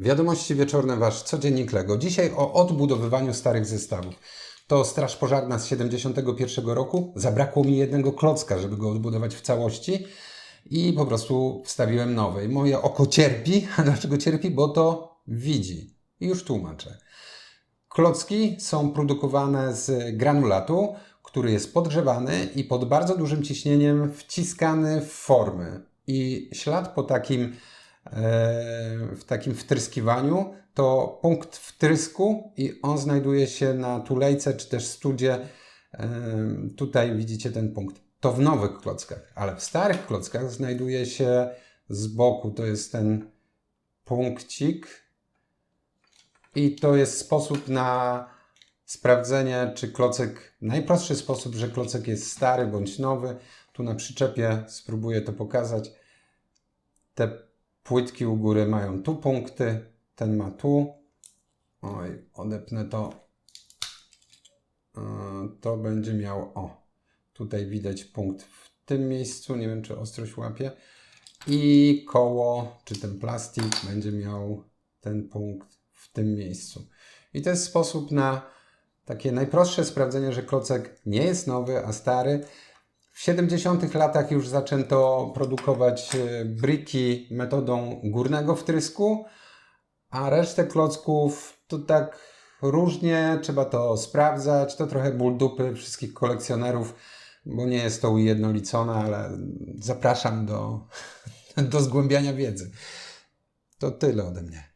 Wiadomości wieczorne, wasz codziennik Lego. Dzisiaj o odbudowywaniu starych zestawów. To straż pożarna z 71 roku. Zabrakło mi jednego klocka, żeby go odbudować w całości i po prostu wstawiłem nowy. I moje oko cierpi. A dlaczego cierpi? Bo to widzi. I już tłumaczę. Klocki są produkowane z granulatu, który jest podgrzewany i pod bardzo dużym ciśnieniem wciskany w formy. I ślad po takim, w takim wtryskiwaniu to punkt wtrysku i on znajduje się na tulejce czy też studzie. E, tutaj widzicie ten punkt. To w nowych klockach, ale w starych klockach znajduje się z boku, to jest ten punkcik, i to jest sposób na sprawdzenie, czy klocek, najprostszy sposób, że klocek jest stary bądź nowy. Tu na przyczepie spróbuję to pokazać. Te płytki u góry mają tu punkty, ten ma tu. Oj, odepnę to. Yy, To będzie miał, o, tutaj widać punkt w tym miejscu, nie wiem czy ostrość łapie. I koło, czy ten plastik będzie miał ten punkt w tym miejscu. I to jest sposób na takie najprostsze sprawdzenie, że klocek nie jest nowy, a stary. W 70 latach już zaczęto produkować e, briki metodą górnego wtrysku, a resztę klocków to tak różnie, trzeba to sprawdzać. To trochę ból dupy wszystkich kolekcjonerów, bo nie jest to ujednolicone, ale zapraszam do, do zgłębiania wiedzy. To tyle ode mnie.